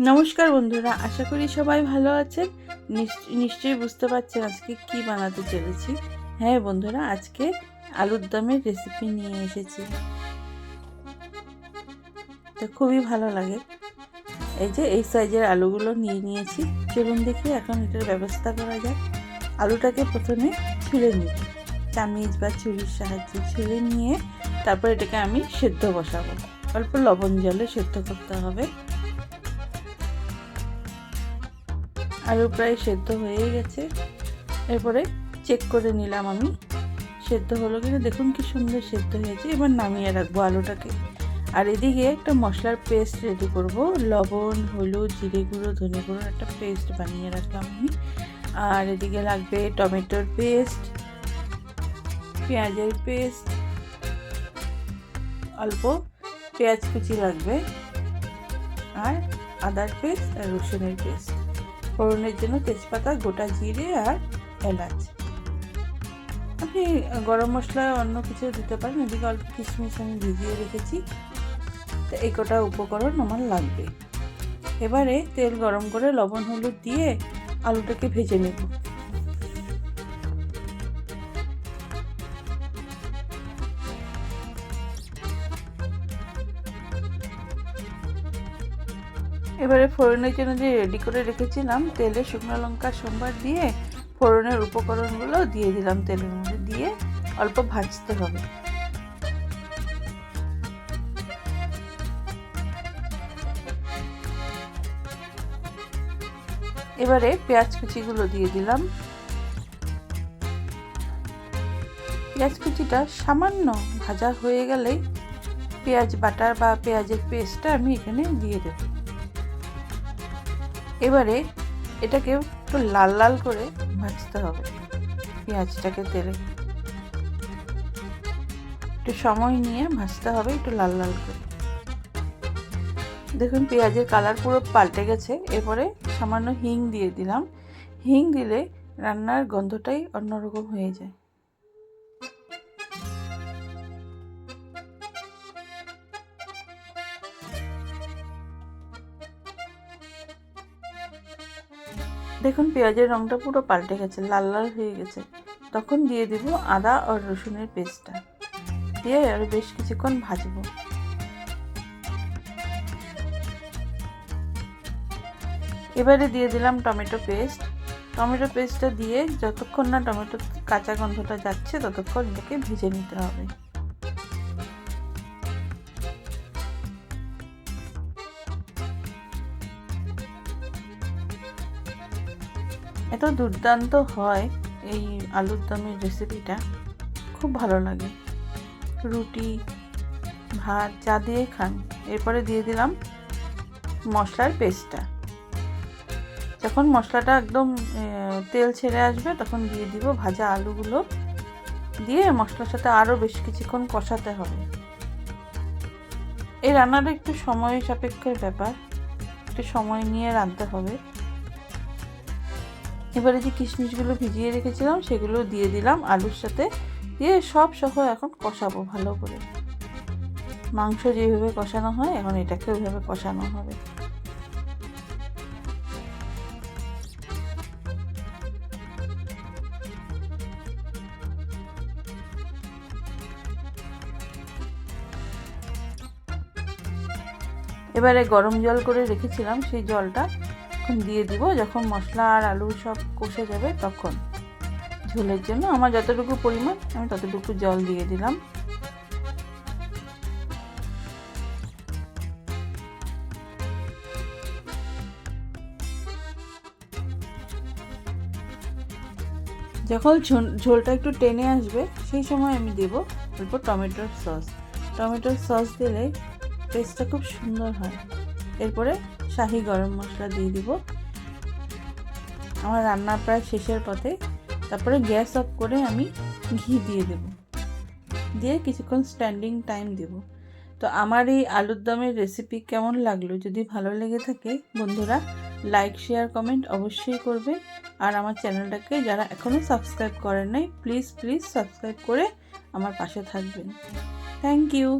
নমস্কার বন্ধুরা, আশা করি সবাই ভালো আছেন। নিশ্চ- নিশ্চয়ই বুঝতে পারছেন আজকে কি বানাতে চলেছি। হ্যাঁ বন্ধুরা, আজকে আলুর দমের রেসিপি নিয়ে এসেছি। তো খুবই ভালো লাগে। এই যে, এই সাইজের আলুগুলো নিয়ে নিয়েছি। চলুন দেখি এখন এটার ব্যবস্থা করা যায় আলুটাকে প্রথমে ছুলে নিই। চামিচ বা ছুরির সাহায্যে ছুলে নিয়ে তারপর এটাকে আমি সেদ্ধ বসাবো। অল্প লবণ জলে সেদ্ধ করতে হবে। আলু প্রায় সেদ্ধ হয়ে গেছে। এরপরে চেক করে নিলাম আমি। সেদ্ধ হলো কিনা? দেখুন কি সুন্দর সেদ্ধ হয়েছে। এবার নামিয়ে রাখব আলুটাকে। আর এদিকে একটা মশলার পেস্ট রেডি করব। লবণ, হলুদ, জিরে গুঁড়ো, ধনে গুঁড়ো একটা পেস্ট বানিয়ে রাখলাম আমি। আর এদিকে লাগবে টমেটোর পেস্ট পেঁয়াজের পেস্ট অল্প পেঁয়াজ কুচি লাগবে। আর আদার পেস্ট আর রসুনের পেস্ট ফোড়নের জন্য তেজপাতা, গোটা জিরে আর এলাচ। আপনি গরম মশলা অন্য কিছু দিতে পারেন, এদিকে অল্প কিশমিশ আমি ভিজিয়ে রেখেছি। তো এই কটা উপকরণ আমার লাগবে। এবারে তেল গরম করে লবণ, হলুদ দিয়ে আলুটাকে ভেজে নেব। এবারে ফোড়নের জন্য যে রেডি করে রেখেছিলাম, তেলে শুকনো লঙ্কা, সোমবার দিয়ে ফোড়নের উপকরণগুলো দিয়ে দিলাম তেলের মধ্যে দিয়ে, অল্প ভাজতে হবে। এবারে পেঁয়াজ কুচিগুলো দিয়ে দিলাম। পেঁয়াজ কুচিটা সামান্য ভাজা হয়ে গেলে পেঁয়াজ বাটার বা পেঁয়াজের পেস্টটা আমি এখানে দিয়ে দেবো। এবারে এটাকে একটু লাল লাল করে ভাজতে হবে। পেঁয়াজটাকে তেলে। একটু সময় নিয়ে ভাজতে হবে একটু লাল লাল করে। দেখুন পেঁয়াজের কালার পুরো পাল্টে গেছে। এরপরে সামান্য হিং দিয়ে দিলাম। হিং দিলে রান্নার গন্ধটাই অন্যরকম হয়ে যায়। দেখুন, পেঁয়াজের রঙটা পুরো পাল্টে গেছে, লাল লাল হয়ে গেছে। তখন দিয়ে দিব আদা আর রসুনের পেস্টটা। দিয়ে আর বেশ কিছুক্ষণ ভাজবো। এবারে দিয়ে দিলাম টমেটো পেস্ট। টমেটো পেস্টটা দিয়ে যতক্ষণ না টমেটো কাঁচা গন্ধটা যাচ্ছে, ততক্ষণ এটাকে ভেজে নিতে হবে। এত দুর্দান্ত হয় এই আলুর দমের রেসিপিটা খুব ভালো লাগে। রুটি, ভাত চা দিয়ে খান। এরপরে দিয়ে দিলাম মশলার পেস্টটা যখন মশলাটা একদম তেল ছেড়ে আসবে, তখন দিয়ে দিব ভাজা আলুগুলো। দিয়ে মশলার সাথে আরও বেশ কিছুক্ষণ কষাতে হবে। এই রান্নাটা একটু সময় সাপেক্ষের ব্যাপার। একটু সময় নিয়ে রাঁধতে হবে। এবারে যে কিশমিশগুলো ভিজিয়ে রেখেছিলাম, সেগুলো দিয়ে দিলাম, আলুর সাথে দিয়ে সব সহ এখন কষাবো ভালো করে। মাংস যেভাবে কষানো হয়, এখন এটাকে ওইভাবে কষানো হবে। এবারে গরম জল করে রেখেছিলাম সেই জলটা। এখন দিয়ে দিব, যখন মশলা আর আলু সব কষে যাবে তখন। ঝোলের জন্য আমার যতটুকু পরিমাণ, আমি ততটুকু জল দিয়ে দিলাম। যখন ঝোলটা একটু টেনে আসবে, সেই সময় আমি দেব অল্প টমেটোর সস। টমেটোর সস দিলে টেস্টটা খুব সুন্দর হয়। এরপরে শাহি গরম মশলা দিয়ে দিব। আমার রান্না প্রায় শেষের পথে। তারপরে গ্যাস অফ করে আমি ঘি দিয়ে দেব। দিয়ে কিছুক্ষণ স্ট্যান্ডিং টাইম দেব। তো আমার এই আলুর দমের রেসিপি কেমন লাগল, যদি ভালো লেগে থাকে বন্ধুরা, লাইক, শেয়ার, কমেন্ট অবশ্যই করবে। আর আমার চ্যানেলটাকে যারা এখনও সাবস্ক্রাইব করেন নাই, প্লিজ প্লিজ সাবস্ক্রাইব করে আমার পাশে থাকবেন। Thank you.